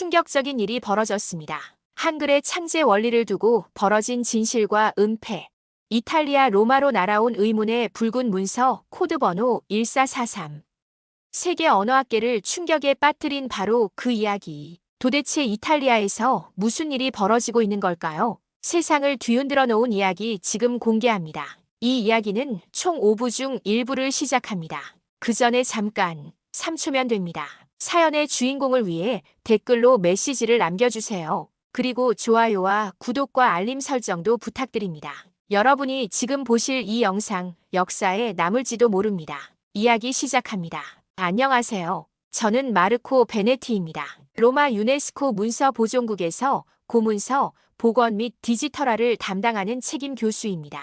충격적인 일이 벌어졌습니다. 한글의 창제 원리를 두고 벌어진 진실과 은폐. 이탈리아 로마로 날아온 의문의 붉은 문서 코드 번호 1443. 세계 언어학계를 충격에 빠뜨린 바로 그 이야기. 도대체 이탈리아에서 무슨 일이 벌어지고 있는 걸까요? 세상을 뒤흔들어 놓은 이야기 지금 공개합니다. 이 이야기는 총 5부 중 1부를 시작합니다. 그 전에 잠깐 3초면 됩니다. 사연의 주인공을 위해 댓글로 메시지를 남겨주세요. 그리고 좋아요와 구독과 알림 설정도 부탁드립니다. 여러분이 지금 보실 이 영상 역사에 남을지도 모릅니다. 이야기 시작합니다. 안녕하세요. 저는 마르코 베네티입니다. 로마 유네스코 문서 보존국에서 고문서, 복원 및 디지털화를 담당하는 책임 교수입니다.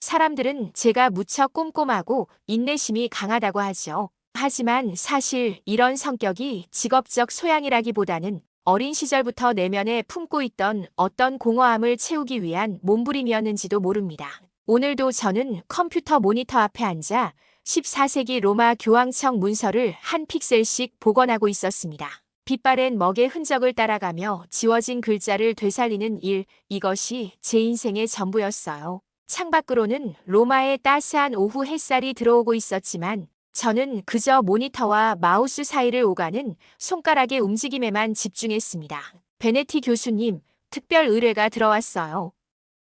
사람들은 제가 무척 꼼꼼하고 인내심이 강하다고 하죠. 하지만 사실 이런 성격이 직업적 소양이라기보다는 어린 시절부터 내면에 품고 있던 어떤 공허함을 채우기 위한 몸부림이었는지도 모릅니다. 오늘도 저는 컴퓨터 모니터 앞에 앉아 14세기 로마 교황청 문서를 한 픽셀씩 복원하고 있었습니다. 빛바랜 먹의 흔적을 따라가며 지워진 글자를 되살리는 일, 이것이 제 인생의 전부였어요. 창밖으로는 로마의 따스한 오후 햇살이 들어오고 있었지만 저는 그저 모니터와 마우스 사이를 오가는 손가락의 움직임에만 집중했습니다. 베네티 교수님, 특별 의뢰가 들어왔어요.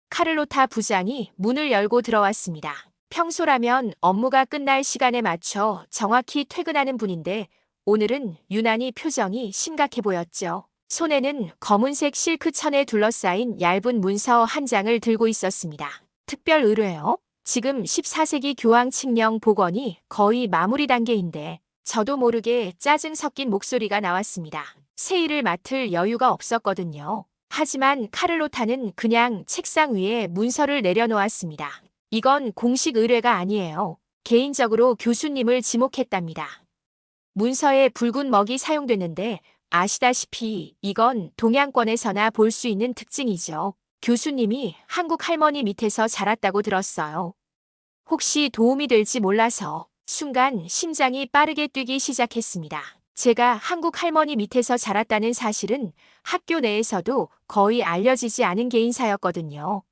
카를로타 부장이 문을 열고 들어왔습니다. 평소라면 업무가 끝날 시간에 맞춰 정확히 퇴근하는 분인데 오늘은 유난히 표정이 심각해 보였죠. 손에는 검은색 실크 천에 둘러싸인 얇은 문서 한 장을 들고 있었습니다. 특별 의뢰요? 지금 14세기 교황 칙령 복원이 거의 마무리 단계인데 저도 모르게 짜증 섞인 목소리가 나왔습니다. 새 일을 맡을 여유가 없었거든요. 하지만 카를로타는 그냥 책상 위에 문서를 내려놓았습니다. 이건 공식 의뢰가 아니에요. 개인적으로 교수님을 지목했답니다. 문서에 붉은 먹이 사용됐는데 아시다시피 이건 동양권에서나 볼 수 있는 특징이죠. 교수님이 한국 할머니 밑에서 자랐다고 들었어요. 혹시 도움이 될지 몰라서 순간 심장이 빠르게 뛰기 시작했습니다. 제가 한국 할머니 밑에서 자랐다는 사실은 학교 내에서도 거의 알려지지 않은 개인사였거든요.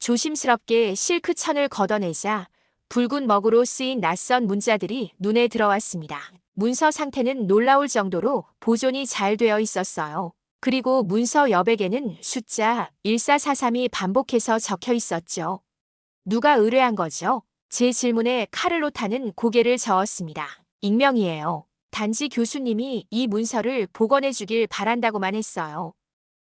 조심스럽게 실크천을 걷어내자 붉은 먹으로 쓰인 낯선 문자들이 눈에 들어왔습니다. 문서 상태는 놀라울 정도로 보존이 잘 되어 있었어요. 그리고 문서 여백에는 숫자 1443이 반복해서 적혀 있었죠. 누가 의뢰한 거죠? 제 질문에 카를로타는 고개를 저었습니다. 익명이에요. 단지 교수님이 이 문서를 복원해 주길 바란다고만 했어요.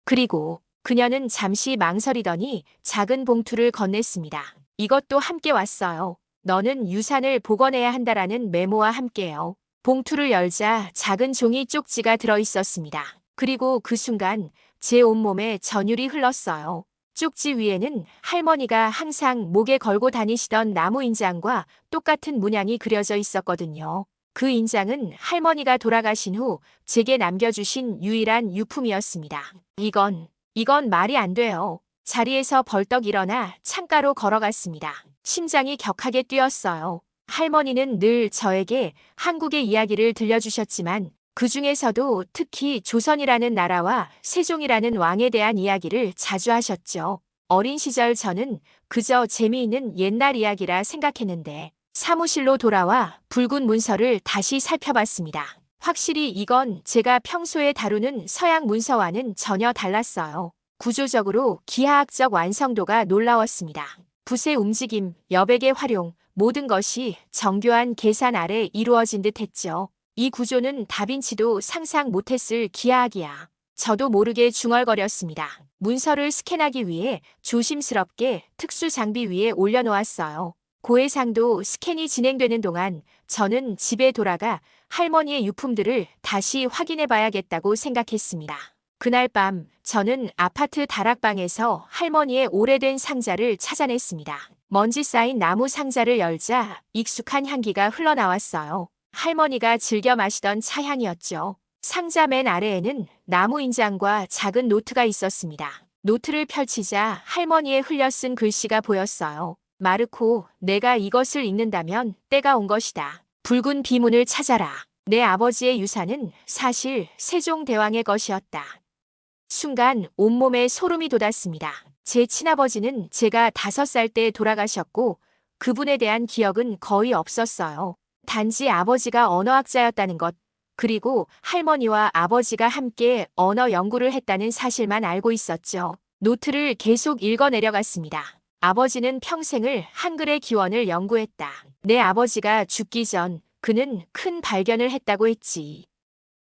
그리고 그녀는 잠시 망설이더니 작은 봉투를 건넸습니다. 이것도 함께 왔어요. 너는 유산을 복원해야 한다라는 메모와 함께요. 봉투를 열자 작은 종이 쪽지가 들어 있었습니다. 그리고 그 순간 제 온몸에 전율이 흘렀어요. 쪽지 위에는 할머니가 항상 목에 걸고 다니시던 나무 인장과 똑같은 문양이 그려져 있었거든요. 그 인장은 할머니가 돌아가신 후 제게 남겨주신 유일한 유품이었습니다. 이건, 이건 말이 안 돼요. 자리에서 벌떡 일어나 창가로 걸어갔습니다. 심장이 격하게 뛰었어요. 할머니는 늘 저에게 한국의 이야기를 들려주셨지만 그 중에서도 특히 조선이라는 나라와 세종이라는 왕에 대한 이야기를 자주 하셨죠. 어린 시절 저는 그저 재미있는 옛날 이야기라 생각했는데 사무실로 돌아와 붉은 문서를 다시 살펴봤습니다. 확실히 이건 제가 평소에 다루는 서양 문서와는 전혀 달랐어요. 구조적으로 기하학적 완성도가 놀라웠습니다. 붓의 움직임, 여백의 활용, 모든 것이 정교한 계산 아래 이루어진 듯 했죠. 이 구조는 다빈치도 상상 못했을 기하학이야. 저도 모르게 중얼거렸습니다. 문서를 스캔하기 위해 조심스럽게 특수 장비 위에 올려놓았어요. 고해상도 스캔이 진행되는 동안 저는 집에 돌아가 할머니의 유품들을 다시 확인해 봐야겠다고 생각했습니다. 그날 밤 저는 아파트 다락방에서 할머니의 오래된 상자를 찾아냈습니다. 먼지 쌓인 나무 상자를 열자 익숙한 향기가 흘러나왔어요. 할머니가 즐겨 마시던 차향이었죠. 상자 맨 아래에는 나무 인장과 작은 노트가 있었습니다. 노트를 펼치자 할머니의 흘려 쓴 글씨가 보였어요. 마르코, 내가 이것을 읽는다면 때가 온 것이다. 붉은 비문을 찾아라. 내 아버지의 유산은 사실 세종대왕의 것이었다. 순간 온몸에 소름이 돋았습니다. 제 친아버지는 제가 다섯 살 때 돌아가셨고 그분에 대한 기억은 거의 없었어요. 단지 아버지가 언어학자였다는 것, 그리고 할머니와 아버지가 함께 언어 연구를 했다는 사실만 알고 있었죠. 노트를 계속 읽어 내려갔습니다. 아버지는 평생을 한글의 기원을 연구했다. 내 아버지가 죽기 전 그는 큰 발견을 했다고 했지.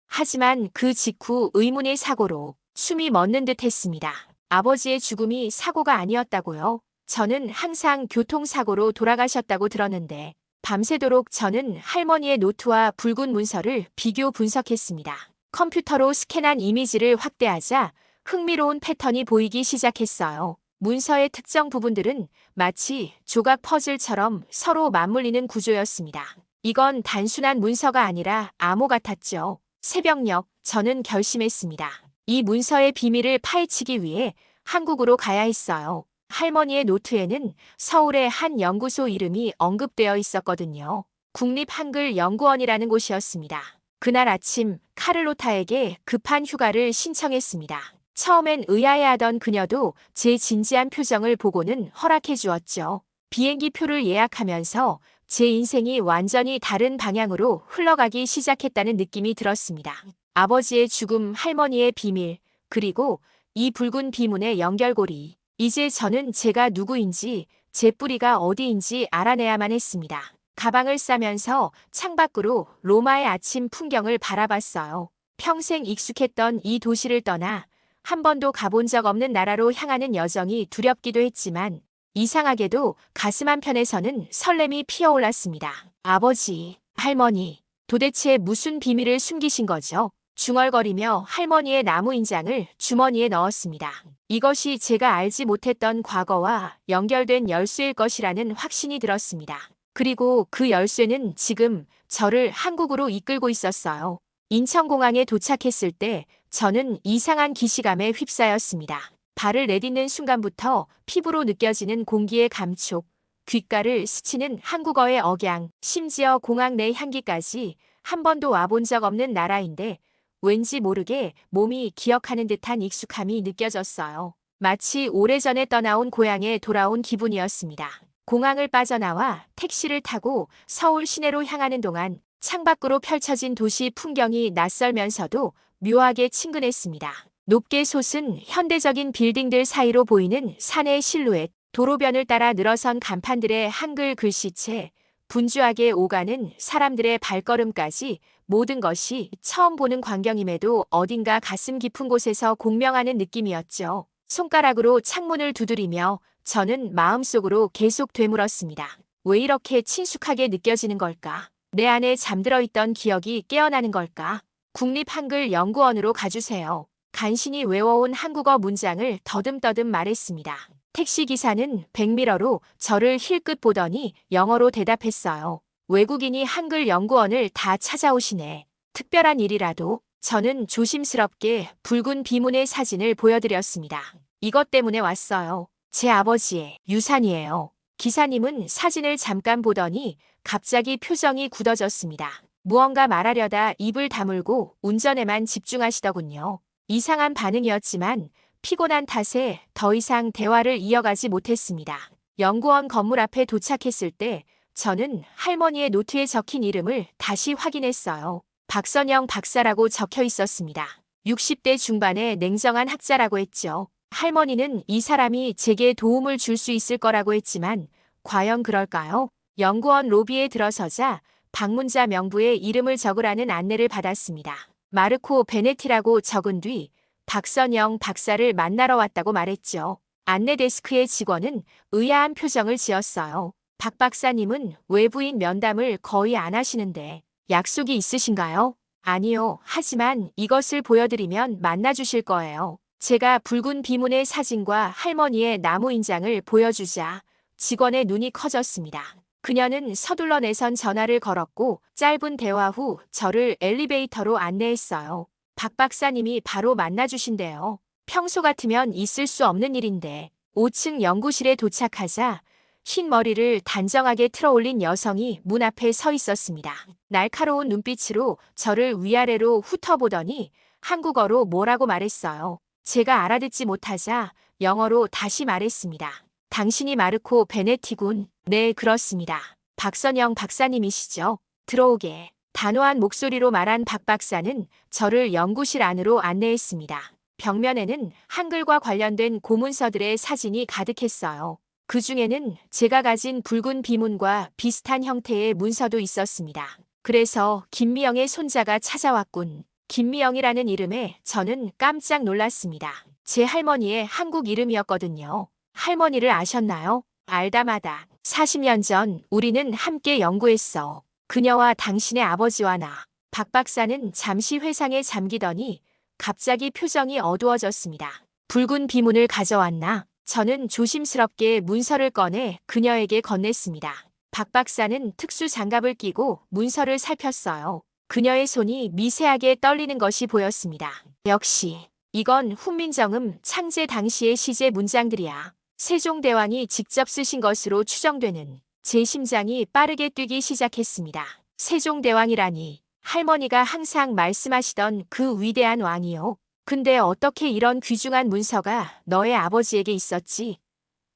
하지만 그 직후 의문의 사고로 숨이 멎는 듯 했습니다. 아버지의 죽음이 사고가 아니었다고요? 저는 항상 교통사고로 돌아가셨다고 들었는데 밤새도록 저는 할머니의 노트와 붉은 문서를 비교 분석했습니다. 컴퓨터로 스캔한 이미지를 확대하자 흥미로운 패턴이 보이기 시작했어요. 문서의 특정 부분들은 마치 조각 퍼즐처럼 서로 맞물리는 구조였습니다. 이건 단순한 문서가 아니라 암호 같았죠. 새벽녘 저는 결심했습니다. 이 문서의 비밀을 파헤치기 위해 한국으로 가야 했어요. 할머니의 노트에는 서울의 한 연구소 이름이 언급되어 있었거든요. 국립한글연구원이라는 곳이었습니다. 그날 아침 카를로타에게 급한 휴가를 신청했습니다. 처음엔 의아해하던 그녀도 제 진지한 표정을 보고는 허락해 주었죠. 비행기 표를 예약하면서 제 인생이 완전히 다른 방향으로 흘러가기 시작했다는 느낌이 들었습니다. 아버지의 죽음, 할머니의 비밀, 그리고 이 붉은 비문의 연결고리. 이제 저는 제가 누구인지, 제 뿌리가 어디인지 알아내야만 했습니다. 가방을 싸면서 창밖으로 로마의 아침 풍경을 바라봤어요. 평생 익숙했던 이 도시를 떠나 한 번도 가본 적 없는 나라로 향하는 여정이 두렵기도 했지만 이상하게도 가슴 한편에서는 설렘이 피어올랐습니다. 아버지, 할머니, 도대체 무슨 비밀을 숨기신 거죠? 중얼거리며 할머니의 나무 인장을 주머니에 넣었습니다. 이것이 제가 알지 못했던 과거와 연결된 열쇠일 것이라는 확신이 들었습니다. 그리고 그 열쇠는 지금 저를 한국으로 이끌고 있었어요. 인천공항에 도착했을 때 저는 이상한 기시감에 휩싸였습니다. 발을 내딛는 순간부터 피부로 느껴지는 공기의 감촉, 귓가를 스치는 한국어의 억양, 심지어 공항 내 향기까지 한 번도 와본 적 없는 나라인데 왠지 모르게 몸이 기억하는 듯한 익숙함이 느껴졌어요. 마치 오래전에 떠나온 고향에 돌아온 기분이었습니다. 공항을 빠져나와 택시를 타고 서울 시내로 향하는 동안 창밖으로 펼쳐진 도시 풍경이 낯설면서도 묘하게 친근했습니다. 높게 솟은 현대적인 빌딩들 사이로 보이는 산의 실루엣, 도로변을 따라 늘어선 간판들의 한글 글씨체, 분주하게 오가는 사람들의 발걸음까지 모든 것이 처음 보는 광경임에도 어딘가 가슴 깊은 곳에서 공명하는 느낌이었죠. 손가락으로 창문을 두드리며 저는 마음속으로 계속 되물었습니다. 왜 이렇게 친숙하게 느껴지는 걸까? 내 안에 잠들어 있던 기억이 깨어나는 걸까? 국립한글연구원으로 가주세요. 간신히 외워온 한국어 문장을 더듬더듬 말했습니다. 택시기사는 백미러로 저를 힐끗 보더니 영어로 대답했어요. 외국인이 한글 연구원을 다 찾아오시네. 특별한 일이라도 저는 조심스럽게 붉은 비문의 사진을 보여드렸습니다. 이것 때문에 왔어요. 제 아버지의 유산이에요. 기사님은 사진을 잠깐 보더니 갑자기 표정이 굳어졌습니다. 무언가 말하려다 입을 다물고 운전에만 집중하시더군요. 이상한 반응이었지만 피곤한 탓에 더 이상 대화를 이어가지 못했습니다. 연구원 건물 앞에 도착했을 때 저는 할머니의 노트에 적힌 이름을 다시 확인했어요. 박선영 박사라고 적혀 있었습니다. 60대 중반의 냉정한 학자라고 했죠. 할머니는 이 사람이 제게 도움을 줄 수 있을 거라고 했지만 과연 그럴까요? 연구원 로비에 들어서자 방문자 명부에 이름을 적으라는 안내를 받았습니다. 마르코 베네티라고 적은 뒤 박선영 박사를 만나러 왔다고 말했죠. 안내 데스크의 직원은 의아한 표정을 지었어요. 박 박사님은 외부인 면담을 거의 안 하시는데 약속이 있으신가요? 아니요. 하지만 이것을 보여드리면 만나주실 거예요. 제가 붉은 비문의 사진과 할머니의 나무 인장을 보여주자 직원의 눈이 커졌습니다. 그녀는 서둘러 내선 전화를 걸었고 짧은 대화 후 저를 엘리베이터로 안내했어요. 박 박사님이 바로 만나주신대요. 평소 같으면 있을 수 없는 일인데 5층 연구실에 도착하자 흰 머리를 단정하게 틀어올린 여성이 문 앞에 서 있었습니다. 날카로운 눈빛으로 저를 위아래로 훑어보더니 한국어로 뭐라고 말했어요. 제가 알아듣지 못하자 영어로 다시 말했습니다. 당신이 마르코 베네티군. 네, 그렇습니다. 박선영 박사님이시죠? 들어오게. 단호한 목소리로 말한 박 박사는 저를 연구실 안으로 안내했습니다. 벽면에는 한글과 관련된 고문서들의 사진이 가득했어요. 그 중에는 제가 가진 붉은 비문과 비슷한 형태의 문서도 있었습니다. 그래서 김미영의 손자가 찾아왔군. 김미영이라는 이름에 저는 깜짝 놀랐습니다. 제 할머니의 한국 이름이었거든요. 할머니를 아셨나요? 알다마다 40년 전 우리는 함께 연구했어. 그녀와 당신의 아버지와 나. 박 박사는 잠시 회상에 잠기더니 갑자기 표정이 어두워졌습니다. 붉은 비문을 가져왔나? 저는 조심스럽게 문서를 꺼내 그녀에게 건넸습니다. 박 박사는 특수 장갑을 끼고 문서를 살폈어요. 그녀의 손이 미세하게 떨리는 것이 보였습니다. 역시 이건 훈민정음 창제 당시의 시제 문장들이야. 세종대왕이 직접 쓰신 것으로 추정되는 제 심장이 빠르게 뛰기 시작했습니다. 세종대왕이라니 할머니가 항상 말씀하시던 그 위대한 왕이요. 근데 어떻게 이런 귀중한 문서가 너의 아버지에게 있었지?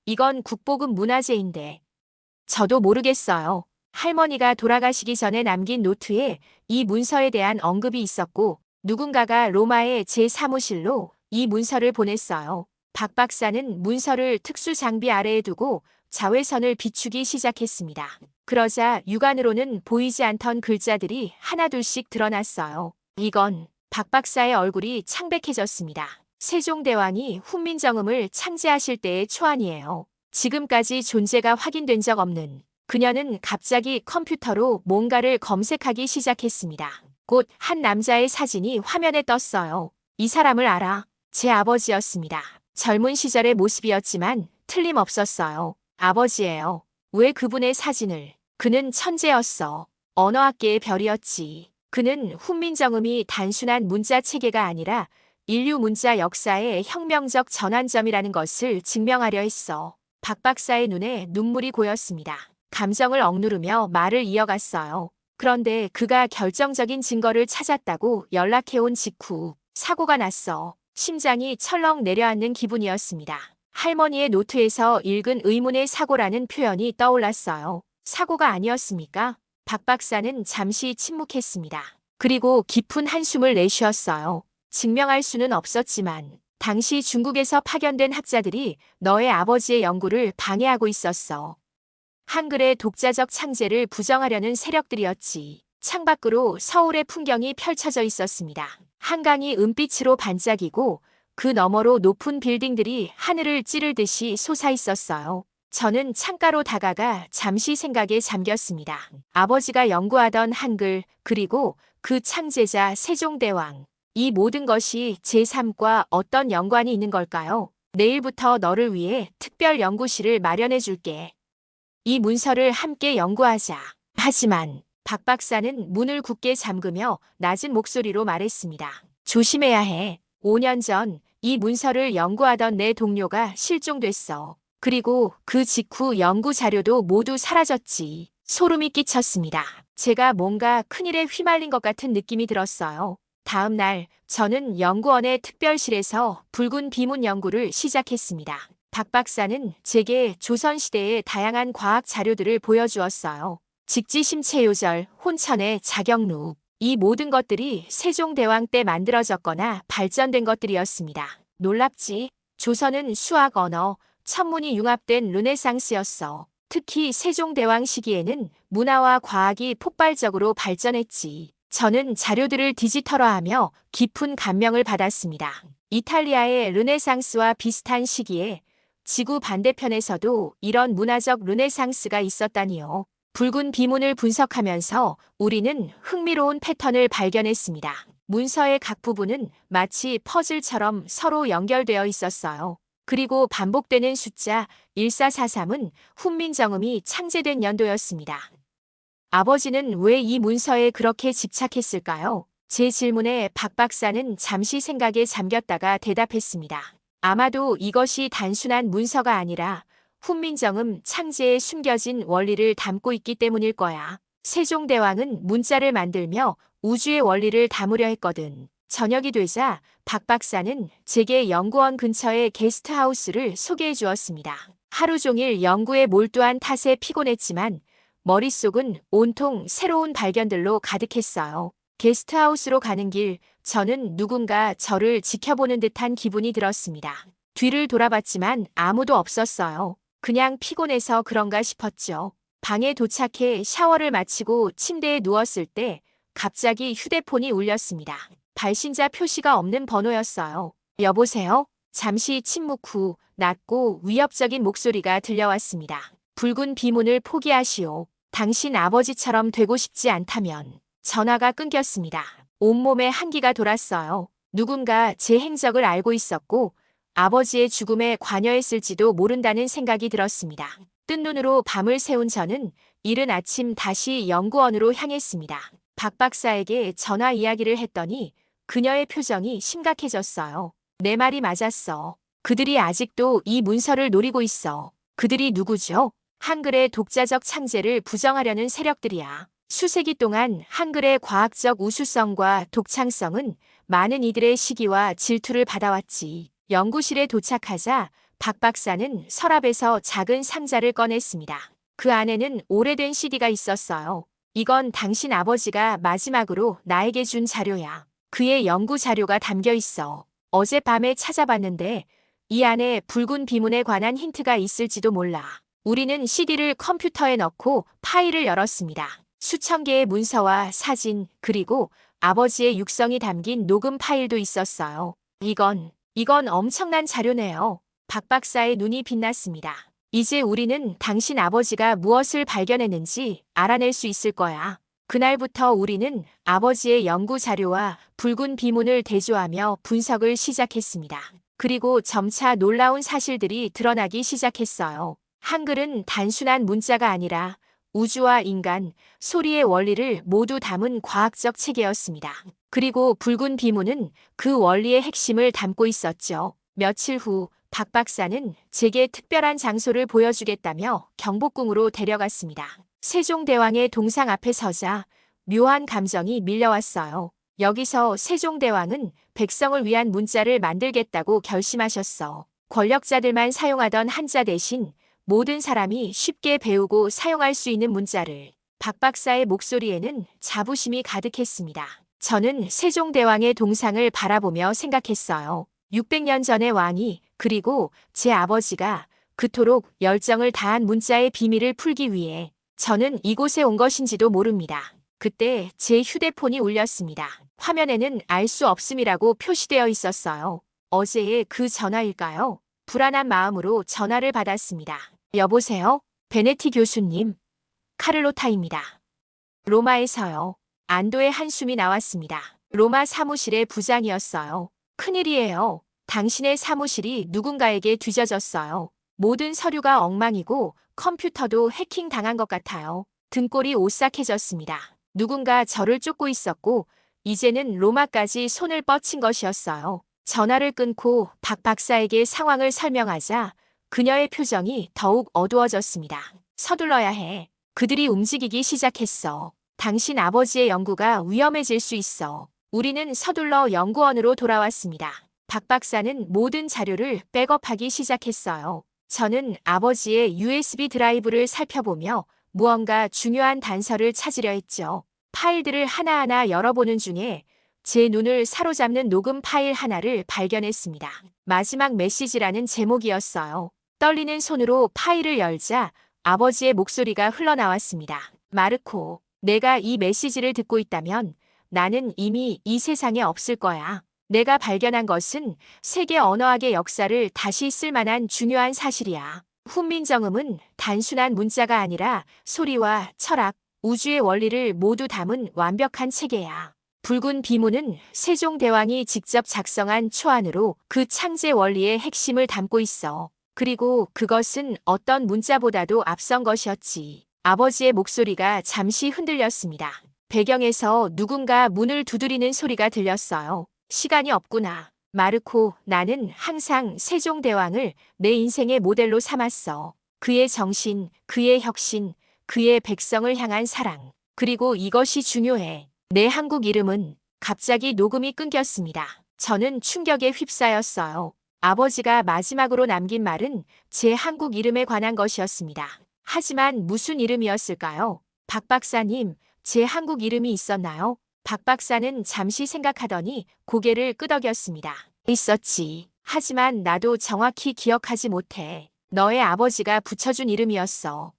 이건 국보급 문화재인데. 저도 모르겠어요. 할머니가 돌아가시기 전에 남긴 노트에 이 문서에 대한 언급이 있었고 누군가가 로마의 제 사무실로 이 문서를 보냈어요. 박 박사는 문서를 특수 장비 아래에 두고 자외선을 비추기 시작했습니다. 그러자 육안으로는 보이지 않던 글자들이 하나둘씩 드러났어요. 이건 박 박사의 얼굴이 창백해졌습니다. 세종대왕이 훈민정음을 창제하실 때의 초안이에요. 지금까지 존재가 확인된 적 없는 그녀는 갑자기 컴퓨터로 뭔가를 검색하기 시작했습니다. 곧 한 남자의 사진이 화면에 떴어요. 이 사람을 알아. 제 아버지였습니다. 젊은 시절의 모습이었지만 틀림없었어요. 아버지예요. 왜 그분의 사진을? 그는 천재였어. 언어학계의 별이었지. 그는 훈민정음이 단순한 문자 체계가 아니라 인류 문자 역사의 혁명적 전환점이라는 것을 증명하려 했어. 박 박사의 눈에 눈물이 고였습니다. 감정을 억누르며 말을 이어갔어요. 그런데 그가 결정적인 증거를 찾았다고 연락해온 직후 사고가 났어. 심장이 철렁 내려앉는 기분이었습니다. 할머니의 노트에서 읽은 의문의 사고라는 표현이 떠올랐어요. 사고가 아니었습니까? 박 박사는 잠시 침묵했습니다. 그리고 깊은 한숨을 내쉬었어요. 증명할 수는 없었지만 당시 중국에서 파견된 학자들이 너의 아버지의 연구를 방해하고 있었어. 한글의 독자적 창제를 부정하려는 세력들이었지. 창밖으로 서울의 풍경이 펼쳐져 있었습니다. 한강이 은빛으로 반짝이고 그 너머로 높은 빌딩들이 하늘을 찌르듯이 솟아 있었어요. 저는 창가로 다가가 잠시 생각에 잠겼습니다. 아버지가 연구하던 한글, 그리고 그 창제자 세종대왕. 이 모든 것이 제 삶과 어떤 연관이 있는 걸까요? 내일부터 너를 위해 특별 연구실을 마련해 줄게. 이 문서를 함께 연구하자. 하지만 박 박사는 문을 굳게 잠그며 낮은 목소리로 말했습니다. 조심해야 해. 5년 전 이 문서를 연구하던 내 동료가 실종됐어. 그리고 그 직후 연구 자료도 모두 사라졌지. 소름이 끼쳤습니다. 제가 뭔가 큰일에 휘말린 것 같은 느낌이 들었어요. 다음 날 저는 연구원의 특별실에서 붉은 비문 연구를 시작했습니다. 박 박사는 제게 조선시대의 다양한 과학 자료들을 보여주었어요. 직지심체 요절, 혼천의 자경루. 이 모든 것들이 세종대왕 때 만들어졌거나 발전된 것들이었습니다. 놀랍지? 조선은 수학 언어, 천문이 융합된 르네상스였어. 특히 세종대왕 시기에는 문화와 과학이 폭발적으로 발전했지. 저는 자료들을 디지털화하며 깊은 감명을 받았습니다. 이탈리아의 르네상스와 비슷한 시기에 지구 반대편에서도 이런 문화적 르네상스가 있었다니요. 붉은 비문을 분석하면서 우리는 흥미로운 패턴을 발견했습니다. 문서의 각 부분은 마치 퍼즐처럼 서로 연결되어 있었어요. 그리고 반복되는 숫자 1443은 훈민정음이 창제된 연도였습니다. 아버지는 왜 이 문서에 그렇게 집착했을까요? 제 질문에 박 박사는 잠시 생각에 잠겼다가 대답했습니다. 아마도 이것이 단순한 문서가 아니라 훈민정음 창제에 숨겨진 원리를 담고 있기 때문일 거야. 세종대왕은 문자를 만들며 우주의 원리를 담으려 했거든. 저녁이 되자 박 박사는 제게 연구원 근처의 게스트하우스를 소개해 주었습니다. 하루 종일 연구에 몰두한 탓에 피곤했지만 머릿속은 온통 새로운 발견들로 가득했어요. 게스트하우스로 가는 길, 저는 누군가 저를 지켜보는 듯한 기분이 들었습니다. 뒤를 돌아봤지만 아무도 없었어요. 그냥 피곤해서 그런가 싶었죠. 방에 도착해 샤워를 마치고 침대에 누웠을 때 갑자기 휴대폰이 울렸습니다. 발신자 표시가 없는 번호였어요. 여보세요? 잠시 침묵 후 낮고 위협적인 목소리가 들려왔습니다. 붉은 비문을 포기하시오. 당신 아버지처럼 되고 싶지 않다면 전화가 끊겼습니다. 온몸에 한기가 돌았어요. 누군가 제 행적을 알고 있었고 아버지의 죽음에 관여했을지도 모른다는 생각이 들었습니다. 뜬 눈으로 밤을 새운 저는 이른 아침 다시 연구원으로 향했습니다. 박 박사에게 전화 이야기를 했더니 그녀의 표정이 심각해졌어요. 내 말이 맞았어. 그들이 아직도 이 문서를 노리고 있어. 그들이 누구죠? 한글의 독자적 창제를 부정하려는 세력들이야. 수세기 동안 한글의 과학적 우수성과 독창성은 많은 이들의 시기와 질투를 받아왔지. 연구실에 도착하자 박 박사는 서랍에서 작은 상자를 꺼냈습니다. 그 안에는 오래된 CD가 있었어요. 이건 당신 아버지가 마지막으로 나에게 준 자료야. 그의 연구 자료가 담겨 있어. 어젯밤에 찾아봤는데 이 안에 붉은 비문에 관한 힌트가 있을지도 몰라. 우리는 CD를 컴퓨터에 넣고 파일을 열었습니다. 수천 개의 문서와 사진, 그리고 아버지의 육성이 담긴 녹음 파일도 있었어요. 이건, 이건 엄청난 자료네요. 박 박사의 눈이 빛났습니다. 이제 우리는 당신 아버지가 무엇을 발견했는지 알아낼 수 있을 거야. 그날부터 우리는 아버지의 연구 자료와 붉은 비문을 대조하며 분석을 시작했습니다. 그리고 점차 놀라운 사실들이 드러나기 시작했어요. 한글은 단순한 문자가 아니라 우주와 인간, 소리의 원리를 모두 담은 과학적 체계였습니다. 그리고 붉은 비문은 그 원리의 핵심을 담고 있었죠. 며칠 후 박 박사는 제게 특별한 장소를 보여주겠다며 경복궁으로 데려갔습니다. 세종대왕의 동상 앞에 서자 묘한 감정이 밀려왔어요. 여기서 세종대왕은 백성을 위한 문자를 만들겠다고 결심하셨어. 권력자들만 사용하던 한자 대신 모든 사람이 쉽게 배우고 사용할 수 있는 문자를 박 박사의 목소리에는 자부심이 가득했습니다. 저는 세종대왕의 동상을 바라보며 생각했어요. 600년 전의 왕이 그리고 제 아버지가 그토록 열정을 다한 문자의 비밀을 풀기 위해 저는 이곳에 온 것인지도 모릅니다. 그때 제 휴대폰이 울렸습니다. 화면에는 알 수 없음이라고 표시되어 있었어요. 어제의 그 전화일까요? 불안한 마음으로 전화를 받았습니다. 여보세요? 베네티 교수님. 카를로타입니다. 로마에서요. 안도의 한숨이 나왔습니다. 로마 사무실의 부장이었어요. 큰일이에요. 당신의 사무실이 누군가에게 뒤져졌어요. 모든 서류가 엉망이고 컴퓨터도 해킹 당한 것 같아요. 등골이 오싹해졌습니다. 누군가 저를 쫓고 있었고 이제는 로마까지 손을 뻗친 것이었어요. 전화를 끊고 박 박사에게 상황을 설명하자 그녀의 표정이 더욱 어두워졌습니다. 서둘러야 해. 그들이 움직이기 시작했어. 당신 아버지의 연구가 위험해질 수 있어. 우리는 서둘러 연구원으로 돌아왔습니다. 박 박사는 모든 자료를 백업하기 시작했어요. 저는 아버지의 USB 드라이브를 살펴보며 무언가 중요한 단서를 찾으려 했죠. 파일들을 하나하나 열어보는 중에 제 눈을 사로잡는 녹음 파일 하나를 발견했습니다. 마지막 메시지라는 제목이었어요. 떨리는 손으로 파일을 열자 아버지의 목소리가 흘러나왔습니다. 마르코, 내가 이 메시지를 듣고 있다면 나는 이미 이 세상에 없을 거야. 내가 발견한 것은 세계 언어학의 역사를 다시 쓸 만한 중요한 사실이야. 훈민정음은 단순한 문자가 아니라 소리와 철학, 우주의 원리를 모두 담은 완벽한 체계야. 붉은 비문은 세종대왕이 직접 작성한 초안으로 그 창제 원리의 핵심을 담고 있어. 그리고 그것은 어떤 문자보다도 앞선 것이었지. 아버지의 목소리가 잠시 흔들렸습니다. 배경에서 누군가 문을 두드리는 소리가 들렸어요. 시간이 없구나. 마르코, 나는 항상 세종대왕을 내 인생의 모델로 삼았어. 그의 정신, 그의 혁신, 그의 백성을 향한 사랑. 그리고 이것이 중요해. 내 한국 이름은 갑자기 녹음이 끊겼습니다. 저는 충격에 휩싸였어요. 아버지가 마지막으로 남긴 말은 제 한국 이름에 관한 것이었습니다. 하지만 무슨 이름이었을까요? 박 박사님, 제 한국 이름이 있었나요? 박 박사는 잠시 생각하더니 고개를 끄덕였습니다. 있었지. 하지만 나도 정확히 기억하지 못해. 너의 아버지가 붙여준 이름이었어.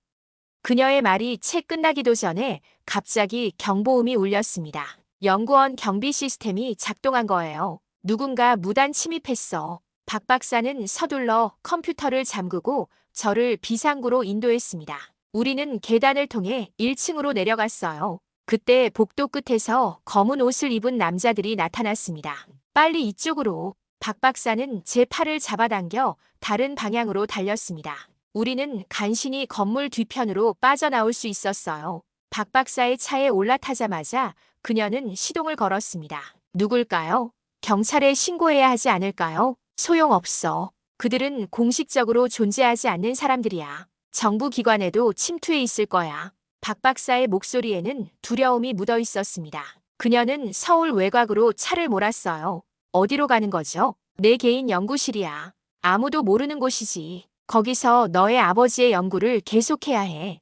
그녀의 말이 채 끝나기도 전에 갑자기 경보음이 울렸습니다. 연구원 경비 시스템이 작동한 거예요. 누군가 무단 침입했어. 박 박사는 서둘러 컴퓨터를 잠그고 저를 비상구로 인도했습니다. 우리는 계단을 통해 1층으로 내려갔어요. 그때 복도 끝에서 검은 옷을 입은 남자들이 나타났습니다. 빨리 이쪽으로. 박 박사는 제 팔을 잡아당겨 다른 방향으로 달렸습니다. 우리는 간신히 건물 뒤편으로 빠져나올 수 있었어요. 박 박사의 차에 올라타자마자 그녀는 시동을 걸었습니다. 누굴까요? 경찰에 신고해야 하지 않을까요? 소용없어. 그들은 공식적으로 존재하지 않는 사람들이야. 정부 기관에도 침투해 있을 거야. 박 박사의 목소리에는 두려움이 묻어 있었습니다. 그녀는 서울 외곽으로 차를 몰았어요. 어디로 가는 거죠? 내 개인 연구실이야. 아무도 모르는 곳이지. 거기서 너의 아버지의 연구를 계속해야 해.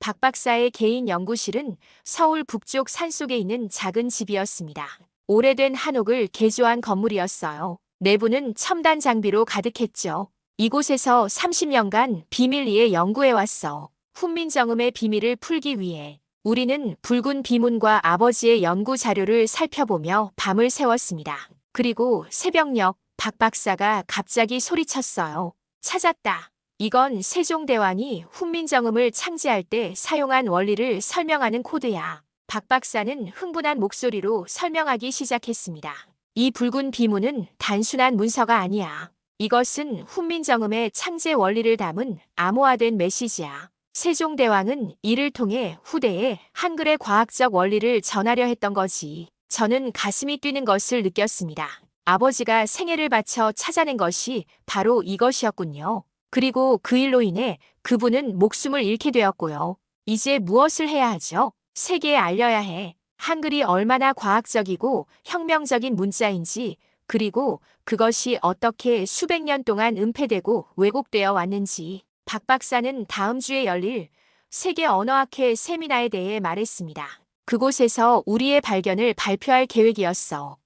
박 박사의 개인 연구실은 서울 북쪽 산속에 있는 작은 집이었습니다. 오래된 한옥을 개조한 건물이었어요. 내부는 첨단 장비로 가득했죠. 이곳에서 30년간 비밀리에 연구해왔어. 훈민정음의 비밀을 풀기 위해 우리는 붉은 비문과 아버지의 연구 자료를 살펴보며 밤을 새웠습니다. 그리고 새벽녘 박 박사가 갑자기 소리쳤어요. 찾았다. 이건 세종대왕이 훈민정음을 창제할 때 사용한 원리를 설명하는 코드야. 박 박사는 흥분한 목소리로 설명하기 시작했습니다. 이 붉은 비문은 단순한 문서가 아니야. 이것은 훈민정음의 창제 원리를 담은 암호화된 메시지야. 세종대왕은 이를 통해 후대에 한글의 과학적 원리를 전하려 했던 거지. 저는 가슴이 뛰는 것을 느꼈습니다. 아버지가 생애를 바쳐 찾아낸 것이 바로 이것이었군요. 그리고 그 일로 인해 그분은 목숨을 잃게 되었고요. 이제 무엇을 해야 하죠? 세계에 알려야 해. 한글이 얼마나 과학적이고 혁명적인 문자인지, 그리고 그것이 어떻게 수백 년 동안 은폐되고 왜곡되어 왔는지. 박 박사는 다음 주에 열릴 세계 언어학회 세미나에 대해 말했습니다. 그곳에서 우리의 발견을 발표할 계획이었어.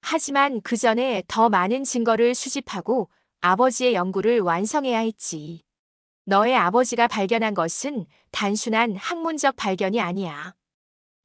하지만 그 전에 더 많은 증거를 수집하고 아버지의 연구를 완성해야 했지. 너의 아버지가 발견한 것은 단순한 학문적 발견이 아니야.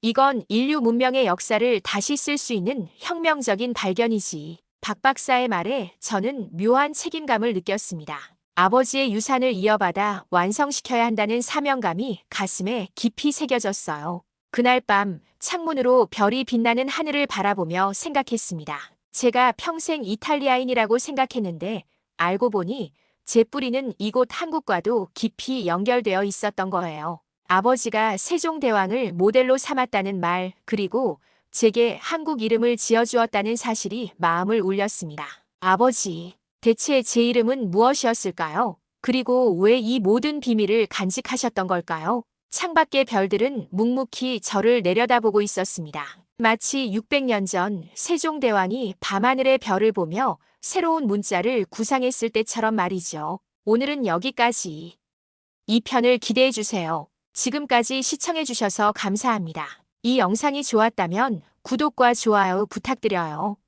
이건 인류 문명의 역사를 다시 쓸 수 있는 혁명적인 발견이지. 박 박사의 말에 저는 묘한 책임감을 느꼈습니다. 아버지의 유산을 이어받아 완성시켜야 한다는 사명감이 가슴에 깊이 새겨졌어요. 그날 밤 창문으로 별이 빛나는 하늘을 바라보며 생각했습니다. 제가 평생 이탈리아인이라고 생각했는데 알고 보니 제 뿌리는 이곳 한국과도 깊이 연결되어 있었던 거예요. 아버지가 세종대왕을 모델로 삼았다는 말, 그리고 제게 한국 이름을 지어주었다는 사실이 마음을 울렸습니다. 아버지, 대체 제 이름은 무엇이었을까요? 그리고 왜 이 모든 비밀을 간직하셨던 걸까요? 창밖의 별들은 묵묵히 저를 내려다보고 있었습니다. 마치 600년 전 세종대왕이 밤하늘의 별을 보며 새로운 문자를 구상했을 때처럼 말이죠. 오늘은 여기까지. 이 편을 기대해 주세요. 지금까지 시청해 주셔서 감사합니다. 이 영상이 좋았다면 구독과 좋아요 부탁드려요.